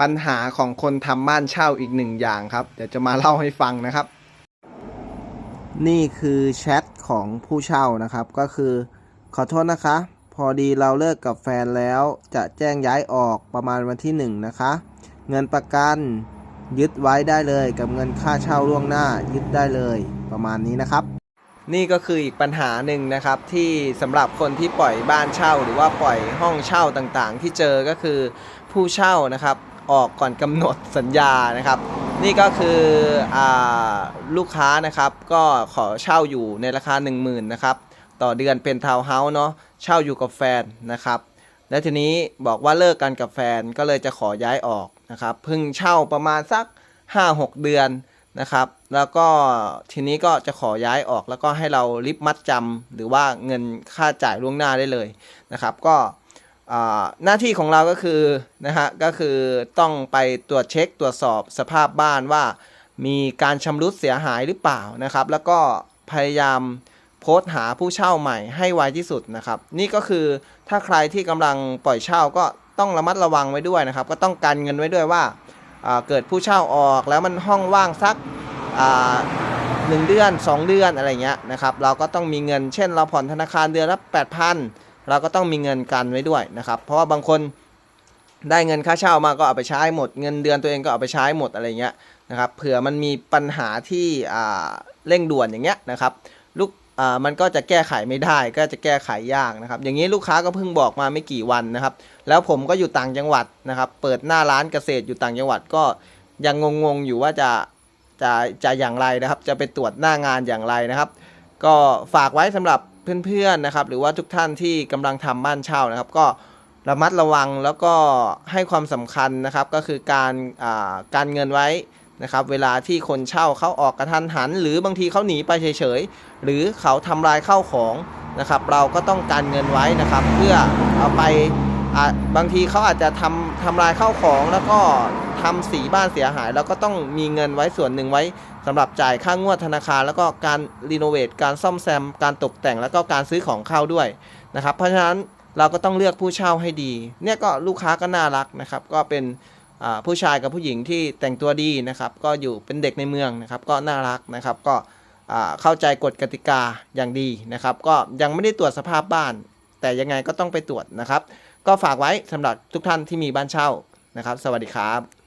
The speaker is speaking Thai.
ปัญหาของคนทำบ้านเช่าอีกหนึ่งอย่างครับ เดี๋ยวจะมาเล่าให้ฟังนะครับ นี่คือแชทของผู้เช่านะครับ ก็คือขอโทษนะคะ พอดีเราเลิกกับแฟนแล้วจะแจ้งย้ายออกประมาณวันที่หนึ่งนะคะ เงินประกันยึดไว้ได้เลยกับเงินค่าเช่าล่วงหน้ายึดได้เลยประมาณนี้นะครับ นี่ก็คืออีกปัญหาหนึ่งนะครับ ที่สำหรับคนที่ปล่อยบ้านเช่า หรือว่าปล่อยห้องเช่าต่างๆ ที่เจอก็คือผู้เช่านะครับ ออกก่อนกำหนดสัญญานะครับ นี่ก็คืออลูกค้านะครับก็ขอเช่าอยู่ในราคา 10,000นะครับต่อเดือนเป็นทาวน์เฮาส์เนาะเช่าอยู่กับแฟนนะครับและทีนี้บอกว่าเลิกกันกับแฟนก็เลยจะขอย้ายออกนะครับเพิ่งเช่าประมาณสัก 5-6 เดือนนะครับ แล้วก็ทีนี้ก็จะขอย้ายออกแล้วก็ให้เราริบมัดจำหรือว่าเงินค่าจ่ายล่วงหน้าได้เลยนะครับ ก็ หน้าที่ของเราก็คือนะฮะก็คือต้องไปตรวจเช็คตรวจสอบสภาพบ้านว่า มีการชำรุดเสียหายหรือเปล่านะครับ แล้วก็พยายามโพสต์หาผู้เช่าใหม่ให้ไวที่สุดนะครับ นี่ก็คือถ้าใครที่กำลังปล่อยเช่าก็ต้องระมัดระวังไว้ด้วยนะครับ ก็ต้องกันเงินไว้ด้วยว่าเกิดผู้เช่าออกแล้วมันห้องว่างสักหนึ่งเดือน 2 เดือนอะไรเงี้ยนะครับ เราก็ต้องมีเงินเช่นเราผ่อนธนาคารเดือนละ8,000 เราก็ต้องมีเงินกันไว้ด้วยนะครับ เพราะว่าบางคนได้เงินค่าเช่ามาก็เอาไปใช้หมด เงินเดือนตัวเองก็เอาไปใช้หมดอะไรเงี้ยนะครับเผื่อมันมีปัญหาที่อ่าเร่งด่วนอย่างเงี้ยนะครับลูกอ่ามันก็จะแก้ไขไม่ได้ ก็จะแก้ไขยากนะครับ อย่างนี้ลูกค้าก็เพิ่งบอกมาไม่กี่วันนะครับ แล้วผมก็อยู่ต่างจังหวัดนะครับ เปิดหน้าร้านเกษตรอยู่ต่างจังหวัดก็ยังงงๆอยู่ว่าจะจะจะอย่างไรนะครับ จะไปตรวจหน้างานอย่างไรนะครับ ก็ฝากไว้สำหรับ เพื่อนๆนะครับ หรือว่าทุกท่านที่กำลังทำบ้านเช่านะครับ ก็ระมัดระวังแล้วก็ให้ความสำคัญนะครับ ก็คือการอ่าการเงินไว้นะครับ เวลาที่คนเช่าเขาออกกระทันหัน หรือบางทีเขาหนีไปเฉยๆหรือเขาทำลายเข้าของนะครับ เราก็ต้องการเงินไว้นะครับ เพื่อเอาไป บางทีเขาอาจจะทำทำลายข้าวของแล้วก็ทำสีบ้านเสียหาย แล้วก็ต้องมีเงินไว้ส่วนหนึ่งไว้สำหรับจ่ายค่างวดธนาคาร แล้วก็การรีโนเวทการซ่อมแซม การตกแต่งแล้วก็การซื้อของเข้าด้วยนะครับ เพราะฉะนั้นเราก็ต้องเลือกผู้เช่าให้ดี เนี่ยก็ลูกค้าก็น่ารักนะครับ ก็เป็นผู้ชายกับผู้หญิงที่แต่งตัวดีนะครับ ก็อยู่เป็นเด็กในเมืองนะครับ ก็น่ารักนะครับ ก็เข้าใจกฎกติกาอย่างดีนะครับ ก็ยังไม่ได้ตรวจสภาพบ้าน แต่ยังไงก็ต้องไปตรวจนะครับ ก็ฝากไว้สำหรับทุกท่านที่มีบ้านเช่านะครับ สวัสดีครับ